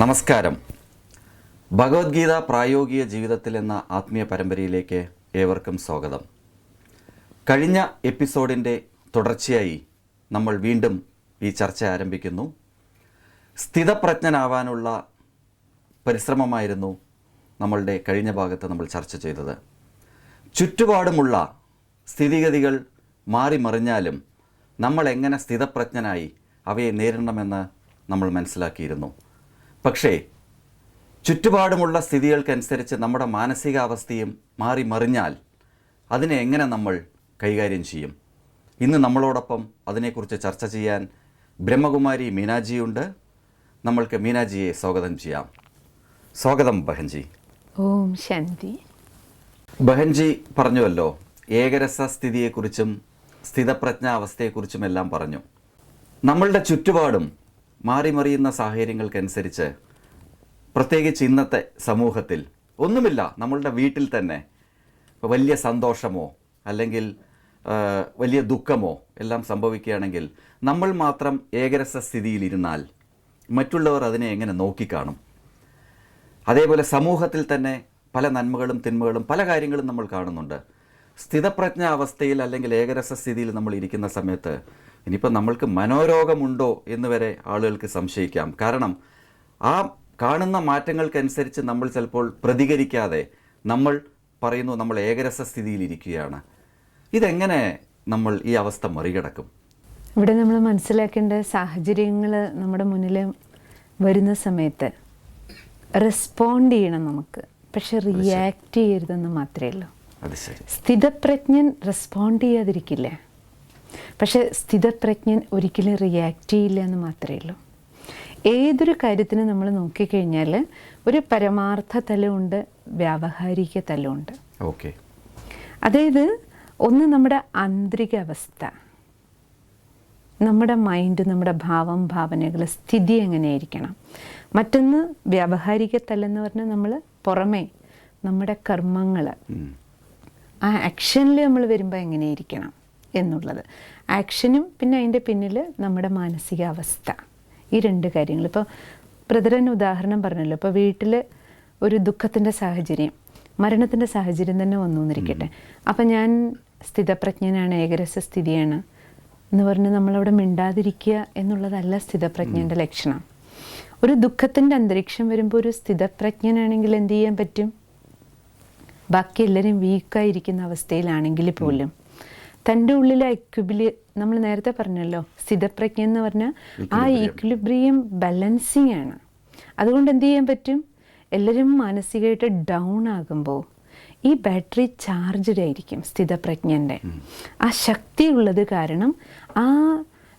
നമസ്കാരം. ഭഗവത്ഗീത പ്രായോഗിക ജീവിതത്തിൽ എന്ന ആത്മീയ പരമ്പരയിലേക്ക് ഏവർക്കും സ്വാഗതം. കഴിഞ്ഞ എപ്പിസോഡിന്റെ തുടർച്ചയായി നമ്മൾ വീണ്ടും ഈ ചർച്ച ആരംഭിക്കുന്നു. സ്ഥിതപ്രജ്ഞനാവാനുള്ള പരിശ്രമമായിരുന്നു നമ്മളുടെ കഴിഞ്ഞ ഭാഗത്ത് നമ്മൾ ചർച്ച ചെയ്തത്. ചുറ്റുപാടുമുള്ള സ്ഥിതിഗതികൾ മാറി മറിഞ്ഞാലും നമ്മൾ എങ്ങനെ സ്ഥിതപ്രജ്ഞനായി അവയെ നേരിടണമെന്ന് നമ്മൾ മനസ്സിലാക്കിയിരുന്നു. പക്ഷേ ചുറ്റുപാടുമുള്ള സ്ഥിതികൾക്കനുസരിച്ച് നമ്മുടെ മാനസികാവസ്ഥയും മാറി മറിഞ്ഞാൽ അതിനെ എങ്ങനെ നമ്മൾ കൈകാര്യം ചെയ്യും? ഇന്ന് നമ്മളോടൊപ്പം അതിനെക്കുറിച്ച് ചർച്ച ചെയ്യാൻ ബ്രഹ്മകുമാരി മീനാജിയുണ്ട്. നമ്മൾക്ക് മീനാജിയെ സ്വാഗതം ചെയ്യാം. സ്വാഗതം ബഹൻജി. ഓം ശാന്തി. ബഹൻജി പറഞ്ഞുവല്ലോ ഏകരസ സ്ഥിതിയെക്കുറിച്ചും സ്ഥിതപ്രജ്ഞ അവസ്ഥയെക്കുറിച്ചും എല്ലാം പറഞ്ഞു. നമ്മളുടെ ചുറ്റുപാടും മാറിമറിയുന്ന സാഹചര്യങ്ങൾക്കനുസരിച്ച് പ്രത്യേകിച്ച് ഇന്നത്തെ സമൂഹത്തിൽ ഒന്നുമില്ല നമ്മളുടെ വീട്ടിൽ തന്നെ വലിയ സന്തോഷമോ അല്ലെങ്കിൽ വലിയ ദുഃഖമോ എല്ലാം സംഭവിക്കുകയാണെങ്കിൽ നമ്മൾ മാത്രം ഏകരസ സ്ഥിതിയിലിരുന്നാൽ മറ്റുള്ളവർ അതിനെ എങ്ങനെ നോക്കിക്കാണും? അതേപോലെ സമൂഹത്തിൽ തന്നെ പല നന്മകളും തിന്മകളും പല കാര്യങ്ങളും നമ്മൾ കാണുന്നുണ്ട്. സ്ഥിതപ്രജ്ഞ അവസ്ഥയിൽ അല്ലെങ്കിൽ ഏകരസ സ്ഥിതിയിൽ നമ്മൾ ഇരിക്കുന്ന സമയത്ത് ഇനിയിപ്പോൾ നമ്മൾക്ക് മനോരോഗമുണ്ടോ എന്ന് വരെ ആളുകൾക്ക് സംശയിക്കാം. കാരണം ആ കാണുന്ന മാറ്റങ്ങൾക്കനുസരിച്ച് നമ്മൾ ചിലപ്പോൾ പ്രതികരിക്കാതെ നമ്മൾ പറയുന്നു നമ്മൾ ഏകരസ സ്ഥിതിയിലിരിക്കുകയാണ് ഇതെങ്ങനെ നമ്മൾ ഈ അവസ്ഥ മറികടക്കും? ഇവിടെ നമ്മൾ മനസ്സിലാക്കേണ്ട സാഹചര്യങ്ങൾ നമ്മുടെ മുന്നിൽ വരുന്ന സമയത്ത് റെസ്പോണ്ട് ചെയ്യണം നമുക്ക്. പക്ഷെ റിയാക്ട് ചെയ്യരുതെന്ന് മാത്രമേ ഉള്ളൂ. സ്ഥിതപ്രജ്ഞൻ റെസ്പോണ്ട് ചെയ്യാതിരിക്കില്ല. പക്ഷെ സ്ഥിതപ്രജ്ഞൻ ഒരിക്കലും റിയാക്ട് ചെയ്യില്ല എന്ന് മാത്രമേ ഉള്ളൂ. ഏതൊരു കാര്യത്തിന് നമ്മൾ നോക്കിക്കഴിഞ്ഞാൽ ഒരു പരമാർത്ഥ തലമുണ്ട് വ്യാവഹാരിക തലമുണ്ട്. ഓക്കെ. അതായത് ഒന്ന് നമ്മുടെ ആന്തരിക അവസ്ഥ നമ്മുടെ മൈൻഡ് നമ്മുടെ ഭാവം ഭാവനകൾ സ്ഥിതി എങ്ങനെയായിരിക്കണം. മറ്റൊന്ന് വ്യാവഹാരിക തലെന്ന് പറഞ്ഞാൽ നമ്മൾ പുറമേ നമ്മുടെ കർമ്മങ്ങൾ. ആ ആക്ഷനിൽ നമ്മൾ വരുമ്പോൾ എങ്ങനെയായിരിക്കണം എന്നുള്ളത്. ആക്ഷനും പിന്നെ അതിന്റെ പിന്നിൽ നമ്മുടെ മാനസികാവസ്ഥ. ഈ രണ്ട് കാര്യങ്ങൾ. ഇപ്പോൾ ബ്രദറൻ ഉദാഹരണം പറഞ്ഞല്ലോ. ഇപ്പോൾ വീട്ടിൽ ഒരു ദുഃഖത്തിന്റെ സാഹചര്യം മരണത്തിന്റെ സാഹചര്യം തന്നെ വന്നു എന്നിരിക്കട്ടെ. അപ്പം ഞാൻ സ്ഥിതപ്രജ്ഞനാണ് ഏകരസ സ്ഥിതിയാണ് എന്ന് പറഞ്ഞ് നമ്മളവിടെ മിണ്ടാതിരിക്കുക എന്നുള്ളതല്ല സ്ഥിതപ്രജ്ഞന്റെ ലക്ഷണം. ഒരു ദുഃഖത്തിന്റെ അന്തരീക്ഷം വരുമ്പോൾ ഒരു സ്ഥിതപ്രജ്ഞനാണെങ്കിൽ എന്ത് ചെയ്യാൻ പറ്റും? ബാക്കി എല്ലാവരും വീക്കായിരിക്കുന്ന അവസ്ഥയിലാണെങ്കിൽ പോലും. തന്റെ ഉള്ളിലെ ഇക്വിബിലി നമ്മൾ നേരത്തെ പറഞ്ഞല്ലോ സ്ഥിതപ്രജ്ഞ എന്ന് പറഞ്ഞാൽ ആ ഇക്വിലിബ്രിയം. ബാലൻസിങ് ആണ്. അതുകൊണ്ട് എന്ത് ചെയ്യാൻ പറ്റും? എല്ലാവരും മാനസികമായിട്ട് ഡൗൺ ആകുമ്പോൾ ഈ ബാറ്ററി ചാർജ്ഡ് ആയിരിക്കും സ്ഥിതപ്രജ്ഞന്റെ ആ ശക്തിയുള്ളത് കാരണം ആ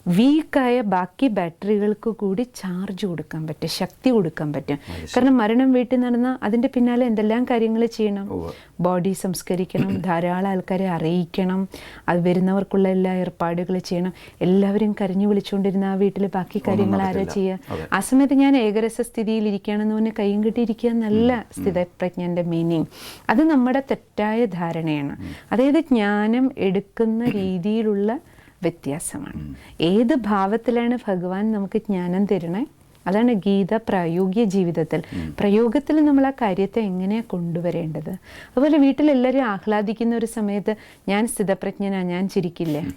വീക്കായ ബാക്കി ബാറ്ററികൾക്ക് കൂടി ചാർജ് കൊടുക്കാൻ പറ്റും ശക്തി കൊടുക്കാൻ പറ്റും. കാരണം മരണം വീട്ടിൽ നടന്ന അതിന്റെ പിന്നാലെ എന്തെല്ലാം കാര്യങ്ങൾ ചെയ്യണം? ബോഡി സംസ്കരിക്കണം ധാരാളം ആൾക്കാരെ അറിയിക്കണം അത് വരുന്നവർക്കുള്ള എല്ലാ ഏർപ്പാടുകൾ ചെയ്യണം. എല്ലാവരും കരഞ്ഞു വിളിച്ചുകൊണ്ടിരുന്ന ആ വീട്ടിൽ ബാക്കി കാര്യങ്ങൾ ആരാ. ചെയ്യുക ആ സമയത്ത് ഞാൻ ഏകരസ സ്ഥിതിയിൽ ഇരിക്കുകയാണെന്ന് പറഞ്ഞ് കൈയും കെട്ടിയിരിക്കുക എന്നല്ല സ്ഥിതപ്രജ്ഞന്റെ മീനിങ് അത് നമ്മുടെ തെറ്റായ ധാരണയാണ്. അതായത് ജ്ഞാനം എടുക്കുന്ന രീതിയിലുള്ള വ്യത്യാസമാണ്. ഏത് ഭാവത്തിലാണ് ഭഗവാൻ നമുക്ക് ജ്ഞാനം തരണേ അതാണ് ഗീത പ്രായോഗിക ജീവിതത്തിൽ. പ്രയോഗത്തിൽ നമ്മൾ ആ കാര്യത്തെ എങ്ങനെയാണ് കൊണ്ടുവരേണ്ടത്? അതുപോലെ വീട്ടിലെല്ലാവരും ആഹ്ലാദിക്കുന്ന ഒരു സമയത്ത് ഞാൻ സ്ഥിതപ്രജ്ഞനാ ഞാൻ ചിരിക്കില്ലേ?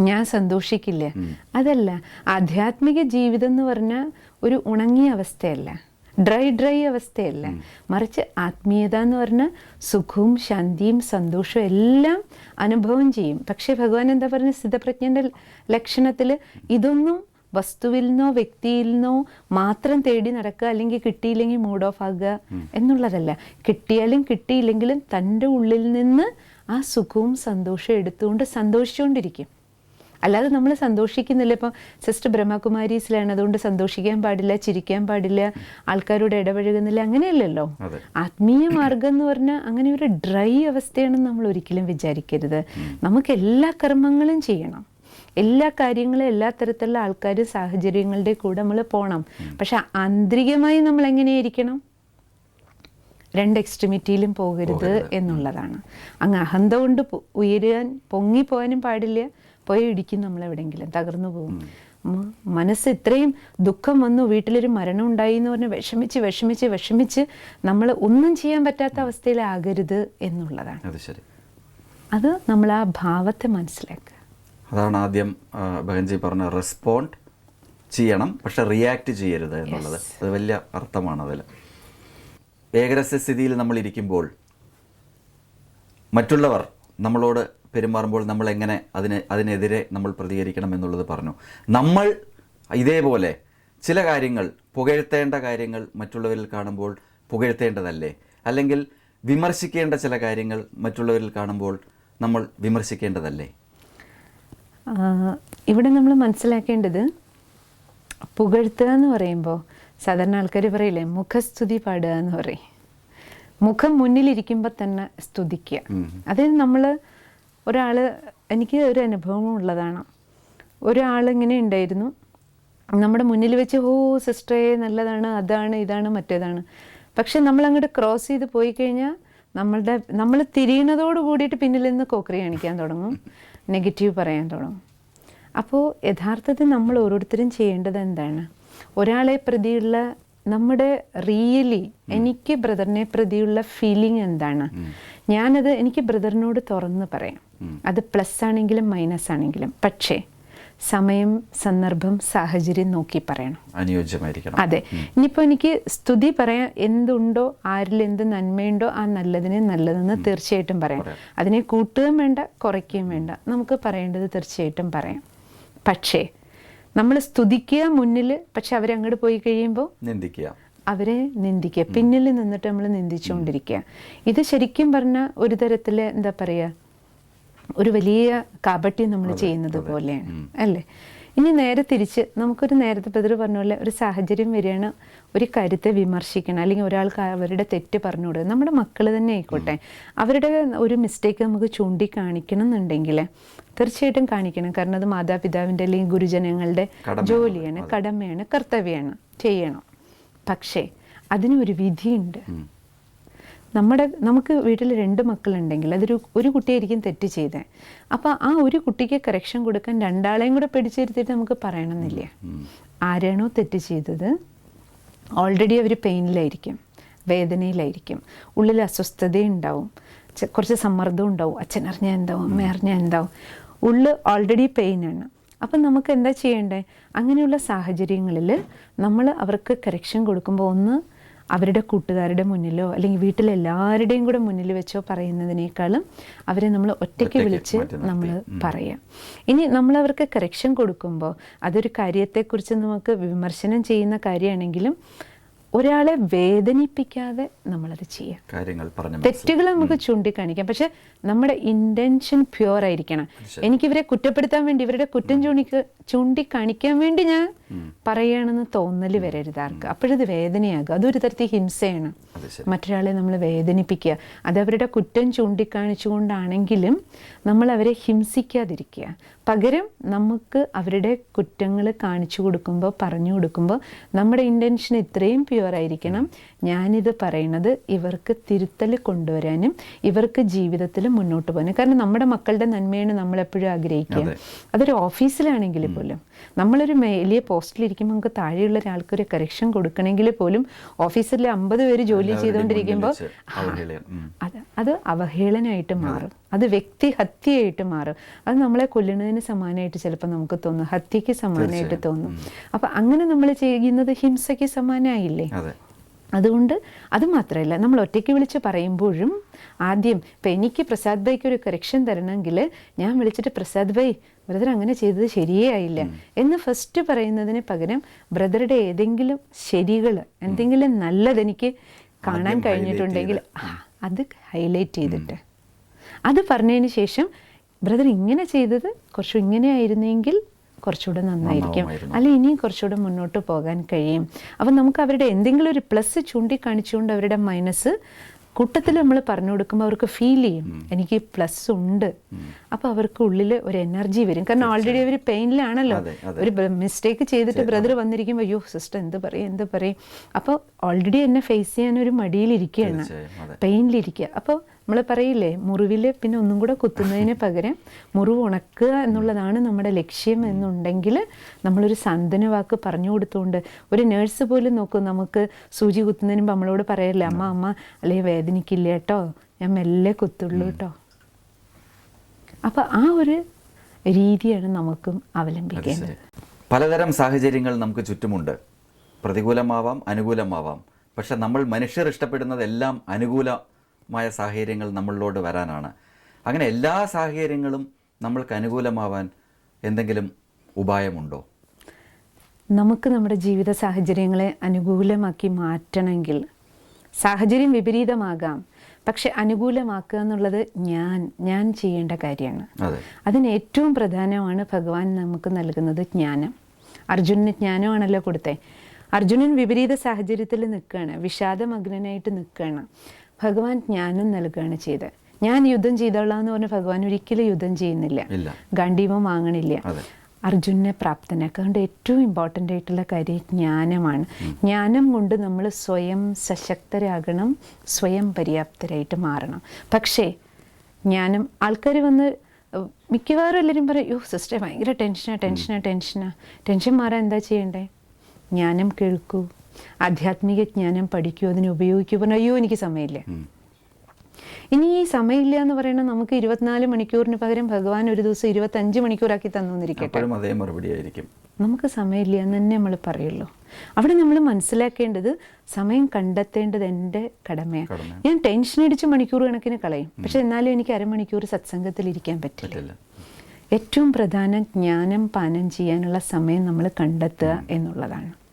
ഞാൻ സന്തോഷിക്കില്ലേ? അതല്ല ആധ്യാത്മിക ജീവിതം എന്ന് പറഞ്ഞാൽ ഒരു ഉണങ്ങിയ അവസ്ഥയല്ല. Dry dry അവസ്ഥയല്ല? മറിച്ച് ആത്മീയത എന്ന് പറഞ്ഞാൽ സുഖവും ശാന്തിയും സന്തോഷവും എല്ലാം അനുഭവം ചെയ്യും. പക്ഷേ ഭഗവാൻ എന്താ പറഞ്ഞ സ്ഥിതപ്രജ്ഞന്റെ ലക്ഷണത്തിൽ? ഇതൊന്നും വസ്തുവിൽ നിന്നോ വ്യക്തിയിൽ നിന്നോ മാത്രം തേടി നടക്കുക അല്ലെങ്കിൽ കിട്ടിയില്ലെങ്കിൽ മൂഡ് ഓഫ് ആകുക എന്നുള്ളതല്ല. കിട്ടിയാലും കിട്ടിയില്ലെങ്കിലും തന്റെ ഉള്ളിൽ നിന്ന് ആ സുഖവും സന്തോഷവും എടുത്തുകൊണ്ട് സന്തോഷിച്ചുകൊണ്ടിരിക്കും. അല്ലാതെ നമ്മൾ സന്തോഷിക്കുന്നില്ല. ഇപ്പം സിസ്റ്റർ ബ്രഹ്മകുമാരീസിലാണ് അതുകൊണ്ട് സന്തോഷിക്കാൻ പാടില്ല ചിരിക്കാൻ പാടില്ല ആൾക്കാരോട് ഇടപഴകുന്നില്ല അങ്ങനെയല്ലല്ലോ. ആത്മീയ മാർഗം എന്ന് പറഞ്ഞാൽ അങ്ങനെ ഒരു ഡ്രൈ അവസ്ഥയാണെന്ന് നമ്മൾ ഒരിക്കലും വിചാരിക്കരുത്. നമുക്ക് എല്ലാ കർമ്മങ്ങളും ചെയ്യണം. എല്ലാ കാര്യങ്ങളും എല്ലാ തരത്തിലുള്ള ആൾക്കാർ സാഹചര്യങ്ങളുടെ കൂടെ നമ്മൾ പോകണം പക്ഷെ ആന്തരികമായി നമ്മൾ എങ്ങനെയായിരിക്കണം? രണ്ട് എക്സ്ട്രിമിറ്റിയിലും പോകരുത് എന്നുള്ളതാണ്. അങ്ങ് അഹന്ത കൊണ്ട് ഉയരാൻ പൊങ്ങി പൊങ്ങിപ്പോകാനും പാടില്ല. പോയി ഇടിക്കും നമ്മൾ എവിടെയെങ്കിലും തകർന്നു പോകും. മനസ്സ് ഇത്രയും ദുഃഖം വന്നു വീട്ടിലൊരു മരണം ഉണ്ടായി എന്ന് പറഞ്ഞ് വിഷമിച്ച് വിഷമിച്ച് വിഷമിച്ച് നമ്മൾ ഒന്നും ചെയ്യാൻ പറ്റാത്ത അവസ്ഥയിലാകരുത് എന്നുള്ളതാണ്. അത് ശരി. അത് നമ്മൾ ആ ഭാവത്തെ മനസ്സിലാക്കുക. അതാണ് ആദ്യം ഭഗൻജി ബഹൻജി പറഞ്ഞ റെസ്പോണ്ട് ചെയ്യണം പക്ഷെ റിയാക്ട് ചെയ്യരുത് എന്നുള്ളത്. അത് വലിയ അർത്ഥമാണ് അതിൽ. ഏകരസ്യ സ്ഥിതിയിൽ നമ്മൾ ഇരിക്കുമ്പോൾ മറ്റുള്ളവർ നമ്മളോട് പെരുമാറുമ്പോൾ നമ്മൾ എങ്ങനെ അതിനെ അതിനെതിരെ നമ്മൾ പ്രതികരിക്കണം എന്നുള്ളത് പറഞ്ഞു. നമ്മൾ ഇതേപോലെ ചില കാര്യങ്ങൾ പുകഴ്ത്തേണ്ട കാര്യങ്ങൾ മറ്റുള്ളവരിൽ കാണുമ്പോൾ പുകഴ്ത്തേണ്ടതല്ലേ? അല്ലെങ്കിൽ വിമർശിക്കേണ്ട ചില കാര്യങ്ങൾ മറ്റുള്ളവരിൽ കാണുമ്പോൾ നമ്മൾ വിമർശിക്കേണ്ടതല്ലേ? ഇവിടെ നമ്മൾ മനസ്സിലാക്കേണ്ടത് പുകഴ്ത്തുക എന്ന് പറയുമ്പോൾ സാധാരണ ആൾക്കാർ പറയില്ലേ മുഖസ്തുതി പാടുക എന്ന് പറയും. മുഖം മുന്നിലിരിക്കുമ്പോൾ തന്നെ സ്തുതിക്കുക. അതായത് നമ്മൾ ഒരാൾ എനിക്ക് ഒരു അനുഭവം ഉള്ളതാണ്. ഒരാൾ ഇങ്ങനെ ഉണ്ടായിരുന്നു. നമ്മുടെ മുന്നിൽ വെച്ച് ഓ സിസ്റ്ററേ നല്ലതാണ് അതാണ് ഇതാണ് മറ്റേതാണ്. പക്ഷെ നമ്മൾ അങ്ങോട്ട് ക്രോസ് ചെയ്ത് പോയി കഴിഞ്ഞാൽ നമ്മളുടെ നമ്മൾ തിരിയണതോട് കൂടിയിട്ട് പിന്നിൽ നിന്ന് കോക്കറി കാണിക്കാൻ തുടങ്ങും. നെഗറ്റീവ് പറയാൻ തുടങ്ങും. അപ്പോൾ യഥാർത്ഥത്തിൽ നമ്മൾ ഓരോരുത്തരും ചെയ്യേണ്ടത് എന്താണ്? ഒരാളെ പ്രതിയുള്ള നമ്മുടെ റിയലി എനിക്ക് ബ്രദറിനെ പ്രതിയുള്ള ഫീലിംഗ് എന്താണ്? ഞാനത് എനിക്ക് ബ്രദറിനോട് തുറന്ന് പറയാം. അത് പ്ലസ് ആണെങ്കിലും മൈനസ് ആണെങ്കിലും. പക്ഷേ സമയം സന്ദർഭം സാഹചര്യം നോക്കി പറയണം. അനുയോജ്യമായിരിക്കണം. അതെ. ഇനിയിപ്പോൾ എനിക്ക് സ്തുതി പറയാൻ എന്തുണ്ടോ ആരിൽ എന്ത് നന്മയുണ്ടോ ആ നല്ലതിനെ നല്ലതെന്ന് തീർച്ചയായിട്ടും പറയാം. അതിനെ കൂട്ടുകയും വേണ്ട കുറയ്ക്കുകയും വേണ്ട. നമുക്ക് പറയേണ്ടത് തീർച്ചയായിട്ടും പറയാം. പക്ഷേ നമ്മൾ സ്തുതിക്കുക മുന്നിൽ പക്ഷെ അവരങ്ങോട്ട് പോയി കഴിയുമ്പോൾ നിന്ദിക്കുക. അവരെ നിന്ദിക്കുക. പിന്നിൽ നിന്നിട്ട് നമ്മൾ നിന്ദിച്ചുകൊണ്ടിരിക്കുക. ഇത് ശരിക്കും പറഞ്ഞാൽ ഒരു തരത്തിൽ എന്താ പറയുക ഒരു വലിയ കാപട്യം നമ്മൾ ചെയ്യുന്നത് പോലെയാണ് അല്ലേ? ഇനി നേരെ തിരിച്ച് നമുക്കൊരു നേരത്തെ ബദർ പറഞ്ഞ പോലെ ഒരു സാഹചര്യം വരികയാണ് ഒരു കാര്യത്തെ വിമർശിക്കണം. അല്ലെങ്കിൽ ഒരാൾക്ക് അവരുടെ തെറ്റ് പറഞ്ഞു കൊടുക്കുക. നമ്മുടെ മക്കൾ തന്നെ ആയിക്കോട്ടെ. അവരുടെ ഒരു മിസ്റ്റേക്ക് നമുക്ക് ചൂണ്ടിക്കാണിക്കണം എന്നുണ്ടെങ്കിൽ തീർച്ചയായിട്ടും കാണിക്കണം. കാരണം അത് മാതാപിതാവിന്റെ അല്ലെങ്കിൽ ഗുരുജനങ്ങളുടെ ജോലിയാണ് കടമയാണ് കർത്തവ്യമാണ്. ചെയ്യണം. പക്ഷേ അതിനൊരു വിധിയുണ്ട്. നമ്മുടെ നമുക്ക് വീട്ടിൽ രണ്ട് മക്കളുണ്ടെങ്കിൽ അതൊരു ഒരു കുട്ടിയായിരിക്കും തെറ്റ് ചെയ്തത് അപ്പോൾ ആ ഒരു കുട്ടിക്ക് കറക്ഷൻ കൊടുക്കാൻ രണ്ടാളെയും കൂടെ പിടിച്ചിരുത്തിയിട്ട് നമുക്ക് പറയണമെന്നില്ല. ആരാണോ തെറ്റ് ചെയ്തത് ഓൾറെഡി അവർ പെയിനിലായിരിക്കും വേദനയിലായിരിക്കും ഉള്ളിൽ അസ്വസ്ഥതയുണ്ടാവും ഉണ്ടാവും കുറച്ച് സമ്മർദ്ദം ഉണ്ടാവും. അച്ഛൻ അറിഞ്ഞാൽ എന്താവും അമ്മ അറിഞ്ഞാൽ എന്താവും ഉള്ളിൽ ഓൾറെഡി പെയിനാണ് അപ്പം നമുക്ക് എന്താ ചെയ്യേണ്ടത് അങ്ങനെയുള്ള സാഹചര്യങ്ങളിൽ നമ്മൾ അവർക്ക് കറക്ഷൻ കൊടുക്കുമ്പോൾ ഒന്ന് അവരുടെ കൂട്ടുകാരുടെ മുന്നിലോ അല്ലെങ്കിൽ വീട്ടിലെല്ലാവരുടെയും കൂടെ മുന്നിൽ വെച്ചോ പറയുന്നതിനേക്കാളും അവരെ നമ്മൾ ഒറ്റയ്ക്ക് ഒറ്റയ്ക്ക് വിളിച്ച് നമ്മൾ പറയാം. ഇനി നമ്മൾ അവർക്ക് കറക്ഷൻ കൊടുക്കുമ്പോൾ അതൊരു കാര്യത്തെക്കുറിച്ച് നമുക്ക് വിമർശനം ചെയ്യുന്ന കാര്യമാണെങ്കിലും ഒരാളെ വേദനിപ്പിക്കാതെ നമ്മളത് ചെയ്യാം. കാര്യങ്ങൾ പറഞ്ഞു തെറ്റുകൾ നമുക്ക് ചൂണ്ടിക്കാണിക്കാം. പക്ഷെ നമ്മുടെ ഇന്റൻഷൻ പ്യുവർ ആയിരിക്കണം. എനിക്കിവരെ കുറ്റപ്പെടുത്താൻ വേണ്ടി ഇവരുടെ കുറ്റം ചൂണ്ടിക്ക് ചൂണ്ടിക്കാണിക്കാൻ വേണ്ടി ഞാൻ പറയുകയാണെന്ന് തോന്നൽ വരരുത് ആർക്ക്. അപ്പോഴത് വേദനയാകും. അതൊരു തരത്തിൽ ഹിംസയാണ്. മറ്റൊരാളെ നമ്മൾ വേദനിപ്പിക്കുക. അത് അവരുടെ കുറ്റം ചൂണ്ടിക്കാണിച്ചുകൊണ്ടാണെങ്കിലും നമ്മൾ അവരെ ഹിംസിക്കാതിരിക്കുക. പകരം നമുക്ക് അവരുടെ കുറ്റങ്ങൾ കാണിച്ചു കൊടുക്കുമ്പോൾ പറഞ്ഞു കൊടുക്കുമ്പോൾ നമ്മുടെ ഇന്റൻഷൻ ഇത്രയും പ്യുവർ ആയിരിക്കണം. ഞാനിത് പറയണത് ഇവർക്ക് തിരുത്തൽ കൊണ്ടുവരാനും ഇവർക്ക് ജീവിതത്തിൽ മുന്നോട്ട് പോകാനും. കാരണം നമ്മുടെ മക്കളുടെ നന്മയാണ് നമ്മളെപ്പോഴും ആഗ്രഹിക്കുക. അതൊരു ഓഫീസിലാണെങ്കിൽ പോലും നമ്മളൊരു വലിയ പോസ്റ്റിലിരിക്കുമ്പോൾ നമുക്ക് താഴെയുള്ള ഒരാൾക്ക് ഒരു കറക്ഷൻ കൊടുക്കണമെങ്കിൽ പോലും ഓഫീസിലെ അമ്പത് പേര് ജോലി ചെയ്തുകൊണ്ടിരിക്കുമ്പോൾ അത് അത് അവഹേളനമായിട്ട് മാറും. അത് വ്യക്തി ഹത്യയായിട്ട് മാറും. അത് നമ്മളെ കൊല്ലുന്നതിന് സമാനമായിട്ട് ചിലപ്പോൾ നമുക്ക് തോന്നും. ഹത്യക്ക് സമാനമായിട്ട് തോന്നും. അപ്പം അങ്ങനെ നമ്മൾ ചെയ്യുന്നത് ഹിംസയ്ക്ക് സമാനമായില്ലേ അതെ. അതുകൊണ്ട് അത് മാത്രമല്ല നമ്മൾ ഒറ്റയ്ക്ക് വിളിച്ച് പറയുമ്പോഴും ആദ്യം ഇപ്പം എനിക്ക് പ്രസാദ് ഭായിക്ക് ഒരു കറക്ഷൻ തരണമെങ്കിൽ ഞാൻ വിളിച്ചിട്ട് പ്രസാദ് ഭായ് ബ്രദർ അങ്ങനെ ചെയ്തത് ശരിയേ ആയില്ല എന്ന് ഫസ്റ്റ് പറയുന്നതിന് പകരം ബ്രദറുടെ ഏതെങ്കിലും ശരികൾ എന്തെങ്കിലും നല്ലത് എനിക്ക് കാണാൻ കഴിഞ്ഞിട്ടുണ്ടെങ്കിൽ അത് ഹൈലൈറ്റ് ചെയ്തിട്ട്. അത് പറഞ്ഞതിന് ശേഷം ബ്രദർ ഇങ്ങനെ ചെയ്തത് കുറച്ചും ഇങ്ങനെ ആയിരുന്നെങ്കിൽ കുറച്ചുകൂടെ നന്നായിരിക്കും. അല്ലെ ഇനിയും കുറച്ചുകൂടെ മുന്നോട്ട് പോകാൻ കഴിയും. അപ്പം നമുക്ക് അവരുടെ എന്തെങ്കിലും ഒരു പ്ലസ് ചൂണ്ടിക്കാണിച്ചുകൊണ്ട് അവരുടെ മൈനസ് കൂട്ടത്തിൽ നമ്മൾ പറഞ്ഞു കൊടുക്കുമ്പോൾ അവർക്ക് ഫീൽ ചെയ്യും. എനിക്ക് പ്ലസ് ഉണ്ട്. അപ്പോൾ അവർക്ക് ഉള്ളിൽ ഒരു എനർജി വരും. കാരണം ഓൾറെഡി അവർ പെയിനിലാണല്ലോ. ഒരു മിസ്റ്റേക്ക് ചെയ്തിട്ട് ബ്രദർ വന്നിരിക്കുമ്പോൾ അയ്യോ സിസ്റ്റർ എന്ത് പറയും എന്ത് പറയും? അപ്പോൾ ഓൾറെഡി എന്നെ ഫേസ് ചെയ്യാൻ ഒരു മടിയിലിരിക്കുകയാണ്. പെയിനിലിരിക്കുക അപ്പോൾ നമ്മൾ പറയില്ലേ മുറിവിൽ പിന്നെ ഒന്നും കൂടെ കുത്തുന്നതിന് പകരം മുറിവ് ഉണക്കുക എന്നുള്ളതാണ് നമ്മുടെ ലക്ഷ്യം എന്നുണ്ടെങ്കിൽ നമ്മളൊരു സന്തന വാക്ക് പറഞ്ഞു കൊടുത്തുകൊണ്ട്. ഒരു നേഴ്സ് പോലും നോക്കും നമുക്ക് സൂചി കുത്തുന്നതിന് മുമ്പ് നമ്മളോട് പറയല്ലേ അമ്മ അമ്മ അല്ലെങ്കിൽ വേദനിക്കില്ല കേട്ടോ ഞാൻ മെല്ലെ കുത്തുള്ളൂ കേട്ടോ അപ്പോൾ ആ ഒരു രീതിയാണ് നമുക്കും അവലംബിക്കേണ്ടത്. പലതരം സാഹചര്യങ്ങൾ നമുക്ക് ചുറ്റുമുണ്ട്. പ്രതികൂലമാവാം അനുകൂലമാവാം. പക്ഷെ നമ്മൾ മനുഷ്യർ ഇഷ്ടപ്പെടുന്നത് എല്ലാം അനുകൂലമായ സാഹചര്യങ്ങൾ നമ്മളിലോട്ട് വരാനാണ്. അങ്ങനെ എല്ലാ സാഹചര്യങ്ങളും നമ്മൾക്ക് അനുകൂലമാവാൻ എന്തെങ്കിലും ഉപായമുണ്ടോ? നമുക്ക് നമ്മുടെ ജീവിത സാഹചര്യങ്ങളെ അനുകൂലമാക്കി മാറ്റണമെങ്കിൽ സാഹചര്യം വിപരീതമാകാം. പക്ഷെ അനുകൂലമാക്കുക എന്നുള്ളത് ഞാൻ ഞാൻ ചെയ്യേണ്ട കാര്യമാണ്. അതിന് ഏറ്റവും പ്രധാനമാണ് ഭഗവാൻ നമുക്ക് നൽകുന്നത് ജ്ഞാനം. അർജുനന് ജ്ഞാനമാണല്ലോ കൊടുത്തേ. അർജുനൻ വിപരീത സാഹചര്യത്തിൽ നിൽക്കുകയാണ്. വിഷാദമഗ്നനായിട്ട് നിൽക്കുകയാണ്. ഭഗവാൻ ജ്ഞാനം നൽകുകയാണ് ചെയ്തത്. ഞാൻ യുദ്ധം ചെയ്തോളാം എന്ന് പറഞ്ഞ് ഭഗവാൻ ഒരിക്കലും യുദ്ധം ചെയ്യുന്നില്ല. ഗണ്ഡീപം വാങ്ങണില്ല. അർജുനെ പ്രാപ്തനാക്കുക അതുകൊണ്ട് ഏറ്റവും ഇമ്പോർട്ടന്റ് ആയിട്ടുള്ള കാര്യം ജ്ഞാനമാണ്. ജ്ഞാനം കൊണ്ട് നമ്മൾ സ്വയം സശക്തരാകണം സ്വയം പര്യാപ്തരായിട്ട് മാറണം. പക്ഷേ ജ്ഞാനം ആൾക്കാർ വന്ന് മിക്കവാറും എല്ലാവരും പറയും യോ സിസ്റ്റർ ഭയങ്കര ടെൻഷനാണ് ടെൻഷനാണ് ടെൻഷനാണ് ടെൻഷൻ മാറാൻ എന്താ ചെയ്യണ്ടേ? ജ്ഞാനം കേൾക്കൂ. ആധ്യാത്മിക ജ്ഞാനം പഠിക്കൂ അതിനെ ഉപയോഗിക്കൂ. പറഞ്ഞു അയ്യോ എനിക്ക് സമയമില്ല. ഇനി ഈ സമയമില്ല എന്ന് പറയുന്നത് നമുക്ക് ഇരുപത്തിനാല് മണിക്കൂറിന് പകരം ഭഗവാൻ ഒരു ദിവസം ഇരുപത്തഞ്ച് മണിക്കൂറാക്കി തന്നിരിക്കട്ടെ അതേ മറുപടി ആയിരിക്കും. നമുക്ക് സമയമില്ല എന്ന് തന്നെ നമ്മൾ പറയുള്ളൂ. അവിടെ നമ്മൾ മനസ്സിലാക്കേണ്ടത് സമയം കണ്ടെത്തേണ്ടത് എന്റെ കടമയാണ്. ഞാൻ ടെൻഷൻ അടിച്ച് മണിക്കൂർ കണക്കിന് കളയും. പക്ഷെ എന്നാലും എനിക്ക് അരമണിക്കൂർ സത്സംഗത്തിൽ ഇരിക്കാൻ പറ്റില്ല. ഏറ്റവും പ്രധാനം ജ്ഞാനം പാനം ചെയ്യാനുള്ള സമയം നമ്മൾ കണ്ടെത്തുക എന്നുള്ളതാണ്.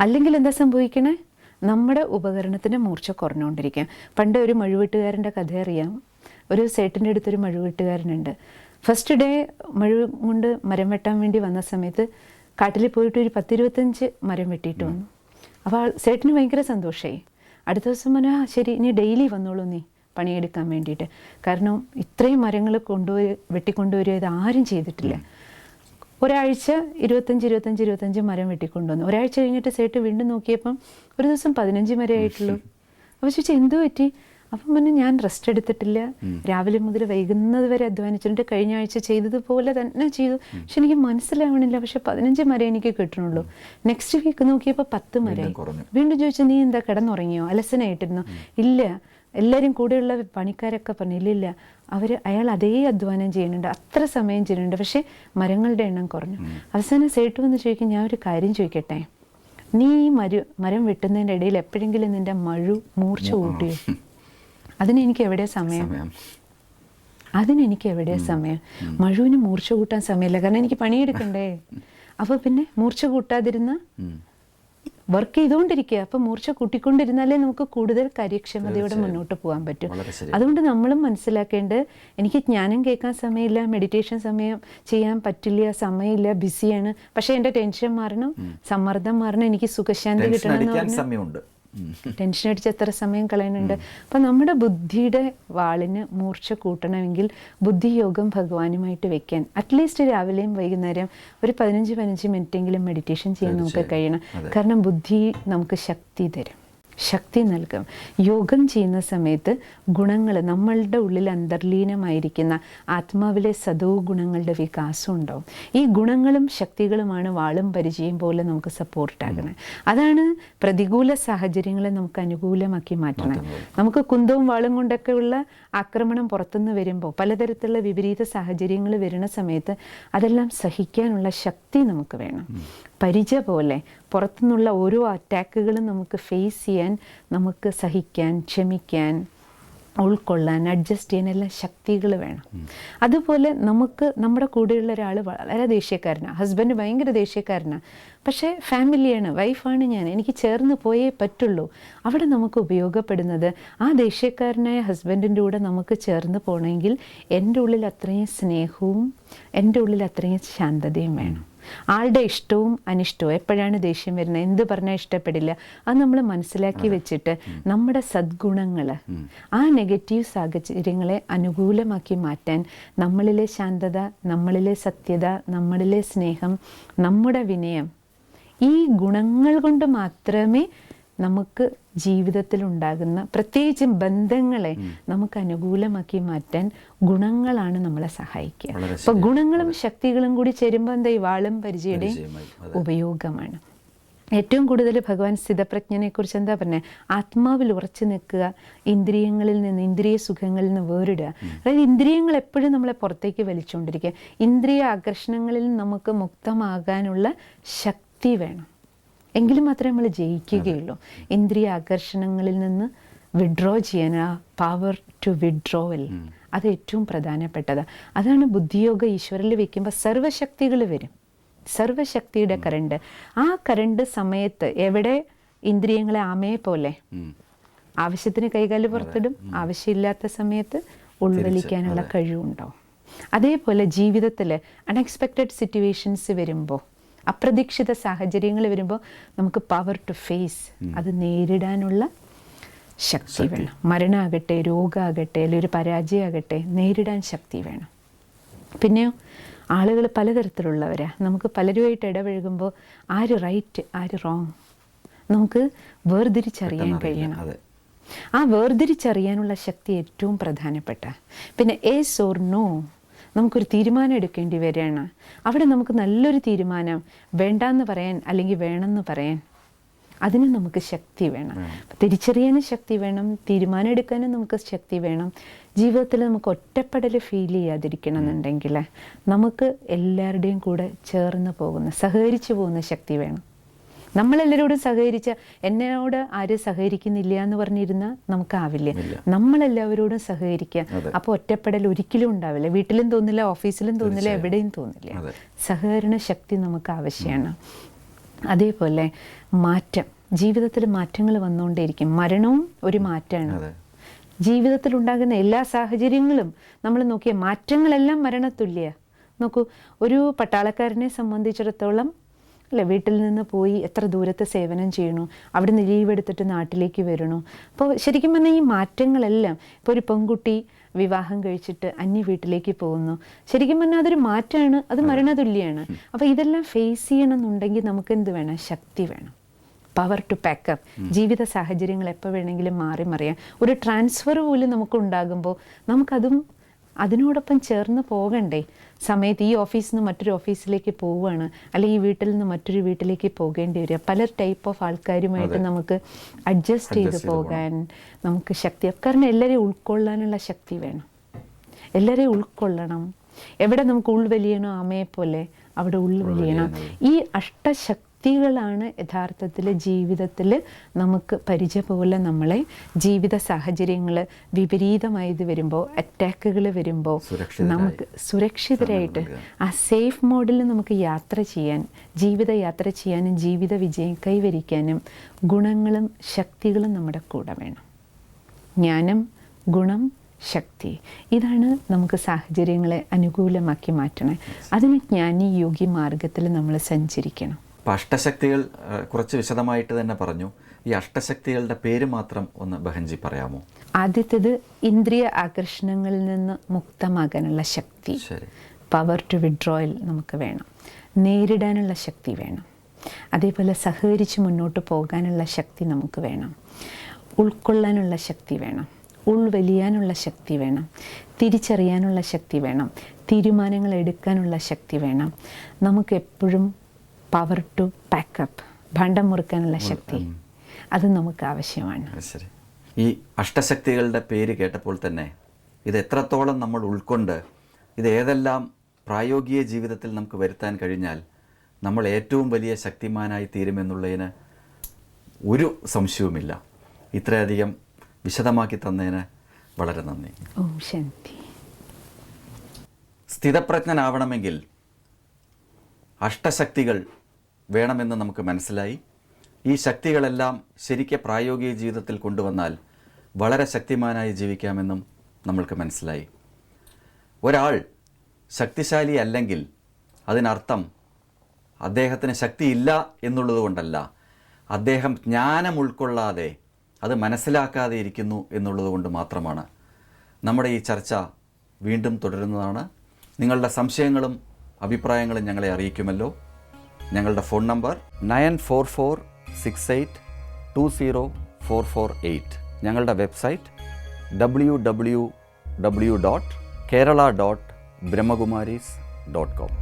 അല്ലെങ്കിൽ എന്താ സംഭവിക്കണേ? നമ്മുടെ ഉപകരണത്തിന് മൂർച്ച കുറഞ്ഞുകൊണ്ടിരിക്കുക പണ്ട് ഒരു മഴുവെട്ടുകാരന്റെ കഥ അറിയാം. ഒരു സേട്ടിന്റെ അടുത്തൊരു മഴുവെട്ടുകാരനുണ്ട്. ഫസ്റ്റ് ഡേ മഴ കൊണ്ട് മരം വെട്ടാൻ വേണ്ടി വന്ന സമയത്ത് കാട്ടിൽ പോയിട്ട് ഒരു പത്തിരുപത്തഞ്ച് മരം വെട്ടിയിട്ട് വന്നു. അപ്പോൾ സേട്ടിന് ഭയങ്കര സന്തോഷമായി. അടുത്ത ദിവസം പറഞ്ഞാൽ ആ ശരി ഇനി ഡെയിലി വന്നോളൂ നീ പണിയെടുക്കാൻ വേണ്ടിയിട്ട്. കാരണം ഇത്രയും മരങ്ങൾ കൊണ്ടുപോയി വെട്ടിക്കൊണ്ടുവരിക ഇത് ആരും ചെയ്തിട്ടില്ല. ഒരാഴ്ച ഇരുപത്തഞ്ച് ഇരുപത്തഞ്ച് ഇരുപത്തഞ്ച് മരം വെട്ടിക്കൊണ്ടുവന്നു. ഒരാഴ്ച കഴിഞ്ഞിട്ട് സേട്ട് വീണ്ടും നോക്കിയപ്പം ഒരു ദിവസം പതിനഞ്ച് മര ആയിട്ടുള്ളൂ. അപ്പോൾ ചോദിച്ചാൽ എന്തു പറ്റി? അപ്പം പിന്നെ ഞാൻ റെസ്റ്റ് എടുത്തിട്ടില്ല. രാവിലെ മുതൽ വൈകുന്നത് വരെ അധ്വാനിച്ചിട്ട് കഴിഞ്ഞ ആഴ്ച ചെയ്തതുപോലെ തന്നെ ചെയ്തു. പക്ഷെ എനിക്ക് മനസ്സിലാവണില്ല. പക്ഷെ പതിനഞ്ച് മരം എനിക്ക് കിട്ടണുള്ളൂ. നെക്സ്റ്റ് വീക്ക് നോക്കിയപ്പോൾ പത്ത് മരമായി വീണ്ടും ചോദിച്ചു നീ എന്താ കിടന്നുറങ്ങിയോ? അലസനായിട്ടിരുന്നോ? ഇല്ല. എല്ലാവരും കൂടെയുള്ള പണിക്കാരൊക്കെ പറഞ്ഞു ഇല്ലില്ല. അവർ അയാൾ അതേ അധ്വാനം ചെയ്യുന്നുണ്ട്. അത്ര സമയം ചെയ്യുന്നുണ്ട്. പക്ഷേ മരങ്ങളുടെ എണ്ണം കുറഞ്ഞു. അവസാനം സേട്ട് വന്ന് ചോദിക്കും ഞാൻ ഒരു കാര്യം ചോദിക്കട്ടെ? നീ ഈ മരു മരം വെട്ടുന്നതിന്റെ ഇടയിൽ എപ്പോഴെങ്കിലും നിന്റെ മഴു മൂർച്ച കൂട്ടിയോ അതിനെനിക്ക് എവിടെ സമയം? അതിനെനിക്ക് എവിടെ സമയം? മഴുവിന് മൂർച്ച കൂട്ടാൻ സമയമില്ല. കാരണം എനിക്ക് പണിയെടുക്കണ്ടേ? അപ്പോൾ പിന്നെ മൂർച്ച കൂട്ടാതിരുന്ന. വർക്ക് ചെയ്തുകൊണ്ടിരിക്കുക. അപ്പം മൂർച്ച കൂട്ടിക്കൊണ്ടിരുന്നാലേ നമുക്ക് കൂടുതൽ കാര്യക്ഷമതയോടെ മുന്നോട്ട് പോകാൻ പറ്റും. അതുകൊണ്ട് നമ്മളും മനസ്സിലാക്കേണ്ടത് എനിക്ക് ജ്ഞാനം കേൾക്കാൻ സമയമില്ല മെഡിറ്റേഷൻ സമയം ചെയ്യാൻ പറ്റില്ല സമയമില്ല ബിസിയാണ് പക്ഷേ എന്റെ ടെൻഷൻ മാറണം സമ്മർദ്ദം മാറണം എനിക്ക് സുഖശാന്തി കിട്ടണം സമയമുണ്ട്. ടെൻഷൻ അടിച്ച് എത്ര സമയം കളയുന്നുണ്ട് അപ്പം നമ്മുടെ ബുദ്ധിയുടെ വാളിന് മൂർച്ച കൂട്ടണമെങ്കിൽ ബുദ്ധിയോഗം ഭഗവാനുമായിട്ട് വെക്കാൻ അറ്റ്ലീസ്റ്റ് രാവിലെയും വൈകുന്നേരം ഒരു പതിനഞ്ച് പതിനഞ്ച് മിനിറ്റെങ്കിലും മെഡിറ്റേഷൻ ചെയ്യാൻ നമുക്ക്. കഴിയണം. കാരണം ബുദ്ധി നമുക്ക് ശക്തി തരും ശക്തി നൽകും. യോഗം ചെയ്യുന്ന സമയത്ത് ഗുണങ്ങൾ നമ്മളുടെ ഉള്ളിൽ അന്തർലീനമായിരിക്കുന്ന ആത്മാവിലെ സദോ ഗുണങ്ങളുടെ വികാസം ഉണ്ടാവും. ഈ ഗുണങ്ങളും ശക്തികളുമാണ് വാളും പരിചയം പോലെ നമുക്ക് സപ്പോർട്ടാകുന്നത് അതാണ് പ്രതികൂല സാഹചര്യങ്ങളെ നമുക്ക് അനുകൂലമാക്കി മാറ്റണം നമുക്ക് കുന്തവും വാളും കൊണ്ടൊക്കെ ഉള്ള ആക്രമണം പുറത്തുനിന്ന് വരുമ്പോൾ പലതരത്തിലുള്ള വിപരീത സാഹചര്യങ്ങൾ വരുന്ന സമയത്ത് അതെല്ലാം സഹിക്കാനുള്ള ശക്തി നമുക്ക് വേണം. പരിച പോലെ പുറത്തുനിന്നുള്ള ഓരോ അറ്റാക്കുകളും നമുക്ക് ഫേസ് ചെയ്യാൻ നമുക്ക് സഹിക്കാൻ ക്ഷമിക്കാൻ ഉൾക്കൊള്ളാൻ അഡ്ജസ്റ്റ് ചെയ്യാൻ എല്ലാം ശക്തികൾ വേണം. അതുപോലെ നമുക്ക് നമ്മുടെ കൂടെയുള്ള ഒരാൾ വളരെ ദേഷ്യക്കാരനാണ് ഹസ്ബൻഡ് ഭയങ്കര ദേഷ്യക്കാരനാണ് പക്ഷേ ഫാമിലിയാണ് വൈഫാണ് ഞാൻ. എനിക്ക് ചേർന്ന് പോയേ പറ്റുള്ളൂ. അവിടെ നമുക്ക് ഉപയോഗപ്പെടുന്നത് ആ ദേഷ്യക്കാരനായ ഹസ്ബൻഡിന്റെ കൂടെ നമുക്ക് ചേർന്ന് പോകണമെങ്കിൽ എന്റെ ഉള്ളിൽ അത്രയും സ്നേഹവും എന്റെ ഉള്ളിൽ അത്രയും ശാന്തതയും വേണം. ആളുടെ ഇഷ്ടവും അനിഷ്ടവും എപ്പോഴാണ് ദേഷ്യം വരുന്നത്? എന്ത് പറഞ്ഞാൽ ഇഷ്ടപ്പെടില്ല? അത് നമ്മൾ മനസ്സിലാക്കി വെച്ചിട്ട് നമ്മുടെ സദ്ഗുണങ്ങൾ ആ നെഗറ്റീവ് സാഹചര്യങ്ങളെ അനുകൂലമാക്കി മാറ്റാൻ നമ്മളിലെ ശാന്തത നമ്മളിലെ സത്യത നമ്മളിലെ സ്നേഹം നമ്മുടെ വിനയം ഈ ഗുണങ്ങൾ കൊണ്ട് മാത്രമേ നമുക്ക് ജീവിതത്തിൽ ഉണ്ടാകുന്ന പ്രത്യേകിച്ച് ബന്ധങ്ങളെ നമുക്ക് അനുകൂലമാക്കി മാറ്റാൻ ഗുണങ്ങളാണ് നമ്മളെ സഹായിക്കുക. അപ്പോൾ അപ്പൊ ഗുണങ്ങളും ശക്തികളും കൂടി ചേരുമ്പോൾ എന്താ ഈ വാളും പരിചയുടെ ഉപയോഗമാണ്. ഏറ്റവും കൂടുതൽ ഭഗവാൻ സ്ഥിതപ്രജ്ഞനെ കുറിച്ച് എന്താ പറഞ്ഞത് ആത്മാവിൽ ഉറച്ചു നിൽക്കുക ഇന്ദ്രിയങ്ങളിൽ നിന്ന് ഇന്ദ്രിയ സുഖങ്ങളിൽ നിന്ന് വേറിടുക. അതായത് ഇന്ദ്രിയങ്ങൾ എപ്പോഴും നമ്മളെ പുറത്തേക്ക് വലിച്ചുകൊണ്ടിരിക്കുക. ഇന്ദ്രിയ ആകർഷണങ്ങളിൽ നമുക്ക് മുക്തമാകാനുള്ള ശക്തി വേണം. എങ്കിലും മാത്രമേ നമ്മൾ ജയിക്കുകയുള്ളൂ. ഇന്ദ്രിയ ആകർഷണങ്ങളിൽ നിന്ന് വിഡ്രോ ചെയ്യാൻ ആ പവർ ടു വിഡ്രോവൽ അത് ഏറ്റവും പ്രധാനപ്പെട്ടത്. അതാണ് ബുദ്ധിയോഗ ഈശ്വരിൽ വെക്കുമ്പോൾ സർവശക്തികൾ വരും. സർവശക്തിയുടെ കരണ്ട് ആ കരണ്ട് സമയത്ത് എവിടെ ഇന്ദ്രിയങ്ങളെ ആമയെ പോലെ. ആവശ്യത്തിന് കൈകാൽ പുറത്തിടും. ആവശ്യമില്ലാത്ത സമയത്ത് ഉൾവലിക്കാനുള്ള കഴിവുണ്ടോ അതേപോലെ ജീവിതത്തിൽ അൺഎക്സ്പെക്റ്റഡ് സിറ്റുവേഷൻസ് വരുമ്പോൾ അപ്രതീക്ഷിത സാഹചര്യങ്ങൾ വരുമ്പോൾ നമുക്ക് പവർ ടു ഫേസ് അത് നേരിടാനുള്ള ശക്തി വേണം. മരണമാകട്ടെ രോഗമാകട്ടെ അല്ലെങ്കിൽ ഒരു പരാജയമാകട്ടെ നേരിടാൻ ശക്തി വേണം. പിന്നെയോ ആളുകൾ പലതരത്തിലുള്ളവരാ. നമുക്ക് പലരുമായിട്ട് ഇടപഴകുമ്പോൾ ആര് റൈറ്റ് ആര് റോങ് നമുക്ക് വേർതിരിച്ചറിയാൻ കഴിയണം. ആ വേർതിരിച്ചറിയാനുള്ള ശക്തി ഏറ്റവും പ്രധാനപ്പെട്ട. പിന്നെ എസ് ഓർ നോ നമുക്കൊരു തീരുമാനം എടുക്കേണ്ടി വരികയാണ്. അവിടെ നമുക്ക് നല്ലൊരു തീരുമാനം വേണ്ടാന്ന് പറയാൻ അല്ലെങ്കിൽ വേണമെന്ന് പറയാൻ അതിന് നമുക്ക് ശക്തി വേണം. തിരിച്ചറിയാനും ശക്തി വേണം. തീരുമാനം എടുക്കാനും നമുക്ക് ശക്തി വേണം. ജീവിതത്തിൽ നമുക്ക് ഒറ്റപ്പെടൽ ഫീൽ ചെയ്യാതിരിക്കണം എന്നുണ്ടെങ്കിൽ നമുക്ക് എല്ലാവരുടെയും കൂടെ ചേർന്ന് പോകുന്ന സഹകരിച്ചു പോകുന്ന ശക്തി വേണം. നമ്മളെല്ലാവരോടും സഹകരിച്ച എന്നോട് ആരും സഹകരിക്കുന്നില്ല എന്ന് പറഞ്ഞിരുന്ന നമുക്കാവില്ല. നമ്മളെല്ലാവരോടും സഹകരിക്കുക. അപ്പോൾ ഒറ്റപ്പെടൽ ഒരിക്കലും ഉണ്ടാവില്ല. വീട്ടിലും തോന്നില്ല ഓഫീസിലും തോന്നില്ല എവിടെയും തോന്നില്ല. സഹകരണ ശക്തി നമുക്ക് ആവശ്യമാണ് അതേപോലെ മാറ്റം. ജീവിതത്തിൽ മാറ്റങ്ങൾ വന്നുകൊണ്ടേയിരിക്കും. മരണവും ഒരു മാറ്റമാണ് ജീവിതത്തിൽ ഉണ്ടാകുന്ന എല്ലാ സാഹചര്യങ്ങളും നമ്മൾ നോക്കിയ മാറ്റങ്ങളെല്ലാം മരണത്തുല്യ. നോക്കൂ ഒരു പട്ടാളക്കാരനെ സംബന്ധിച്ചിടത്തോളം അല്ലെ വീട്ടിൽ നിന്ന് പോയി എത്ര ദൂരത്തെ സേവനം ചെയ്യണു? അവിടെ നിന്ന് ലീവ് എടുത്തിട്ട് നാട്ടിലേക്ക് വരണു. അപ്പോൾ ശരിക്കും പറഞ്ഞാൽ ഈ മാറ്റങ്ങളെല്ലാം ഇപ്പോൾ ഒരു പെൺകുട്ടി വിവാഹം കഴിച്ചിട്ട് അന്യ വീട്ടിലേക്ക് പോകുന്നു. ശരിക്കും പറഞ്ഞാൽ അതൊരു മാറ്റമാണ് അത് മരണതുല്യമാണ് അപ്പോൾ ഇതെല്ലാം ഫേസ് ചെയ്യണമെന്നുണ്ടെങ്കിൽ നമുക്ക് എന്ത് വേണം? ശക്തി വേണം. പവർ ടു പാക്കപ്പ് ജീവിത സാഹചര്യങ്ങൾ എപ്പോൾ വേണമെങ്കിലും മാറി മറിയാം. ഒരു ട്രാൻസ്ഫർ പോലും നമുക്ക് ഉണ്ടാകുമ്പോൾ നമുക്കതും അതിനോടൊപ്പം ചേർന്ന് പോകണ്ടേ? സമയത്ത് ഈ ഓഫീസിൽ നിന്ന് മറ്റൊരു ഓഫീസിലേക്ക് പോവുകയാണ്. അല്ലെങ്കിൽ ഈ വീട്ടിൽ നിന്ന് മറ്റൊരു വീട്ടിലേക്ക് പോകേണ്ടി വരിക. പല ടൈപ്പ് ഓഫ് ആൾക്കാരുമായിട്ട്. നമുക്ക് അഡ്ജസ്റ്റ് ചെയ്ത് പോകാൻ നമുക്ക് ശക്തി കാരണം എല്ലാവരെയും ഉൾക്കൊള്ളാനുള്ള ശക്തി വേണം. എല്ലാവരെയും ഉൾക്കൊള്ളണം. എവിടെ നമുക്ക് ഉൾവലിയണോ അമ്മയെ പോലെ അവിടെ ഉൾവലിയണം. ഈ അഷ്ടശക്തികളാണ് യഥാർത്ഥത്തിൽ ജീവിതത്തിൽ നമുക്ക് പരിചയ പോലെ നമ്മളെ ജീവിത സാഹചര്യങ്ങൾ വിപരീതമായത് വരുമ്പോൾ അറ്റാക്കുകൾ വരുമ്പോൾ നമുക്ക് സുരക്ഷിതരായിട്ട് ആ സേഫ് മോഡിൽ നമുക്ക് യാത്ര ചെയ്യാൻ ജീവിത യാത്ര ചെയ്യാനും ജീവിത വിജയം കൈവരിക്കാനും ഗുണങ്ങളും ശക്തികളും നമ്മുടെ കൂടെ വേണം. ജ്ഞാനം ഗുണം ശക്തി. ഇതാണ് നമുക്ക് സാഹചര്യങ്ങളെ അനുകൂലമാക്കി മാറ്റണേ. അതിന് ജ്ഞാനി യോഗി മാർഗത്തിൽ നമ്മൾ സഞ്ചരിക്കണം. അപ്പം അഷ്ടശക്തികൾ കുറച്ച് വിശദമായിട്ട് തന്നെ പറഞ്ഞു. ഈ അഷ്ടശക്തികളുടെ പേര് മാത്രം ഒന്ന് ബഹൻജി പറയാമോ? ആദ്യത്തേത് ഇന്ദ്രിയ ആകർഷണങ്ങളിൽ നിന്ന് മുക്തമാകാനുള്ള ശക്തി. പവർ ടു വിഡ്രോയൽ നമുക്ക് വേണം. നേരിടാനുള്ള ശക്തി വേണം. അതേപോലെ സഹകരിച്ച് മുന്നോട്ട് പോകാനുള്ള ശക്തി നമുക്ക് വേണം. ഉൾക്കൊള്ളാനുള്ള ശക്തി വേണം. ഉൾവലിയാനുള്ള ശക്തി വേണം. തിരിച്ചറിയാനുള്ള ശക്തി വേണം. തീരുമാനങ്ങൾ എടുക്കാനുള്ള ശക്തി വേണം. നമുക്ക് എപ്പോഴും പവർ ടു പാക്കപ്പ് ഭണ്ടം മുറുക്കാനുള്ള ശക്തി. അത് നമുക്ക് ആവശ്യമാണ്. ശരി. ഈ അഷ്ടശക്തികളുടെ പേര് കേട്ടപ്പോൾ തന്നെ ഇത് എത്രത്തോളം നമ്മൾ ഉൾക്കൊണ്ട് ഇത് ഏതെല്ലാം പ്രായോഗിക ജീവിതത്തിൽ നമുക്ക് വരുത്താൻ കഴിഞ്ഞാൽ നമ്മൾ ഏറ്റവും വലിയ ശക്തിമാനായി തീരുമെന്നുള്ളതിന് ഒരു സംശയവുമില്ല. ഇത്രയധികം വിശദമാക്കി തന്നതിന് വളരെ നന്ദി. ഓം ശാന്തി സ്ഥിതപ്രജ്ഞനാവണമെങ്കിൽ അഷ്ടശക്തികൾ വേണമെന്ന് നമുക്ക് മനസ്സിലായി. ഈ ശക്തികളെല്ലാം ശരിക്ക് പ്രായോഗിക ജീവിതത്തിൽ കൊണ്ടുവന്നാൽ വളരെ ശക്തിമാനായി ജീവിക്കാമെന്നും നമ്മൾക്ക് മനസ്സിലായി. ഒരാൾ ശക്തിശാലി അല്ലെങ്കിൽ അതിനർത്ഥം അദ്ദേഹത്തിന് ശക്തിയില്ല എന്നുള്ളത് കൊണ്ടല്ല അദ്ദേഹം ജ്ഞാനം ഉൾക്കൊള്ളാതെ അത് മനസ്സിലാക്കാതെ ഇരിക്കുന്നു എന്നുള്ളത് കൊണ്ട് മാത്രമാണ്. നമ്മുടെ ഈ ചർച്ച വീണ്ടും തുടരുന്നതാണ്. നിങ്ങളുടെ സംശയങ്ങളും അഭിപ്രായങ്ങളും ഞങ്ങളെ അറിയിക്കുമല്ലോ. ഞങ്ങളുടെ phone number nine four four six eight two zero four four eight. ഞങ്ങളുടെ website W W W dot Kerala dot Brahmakumaris dot com.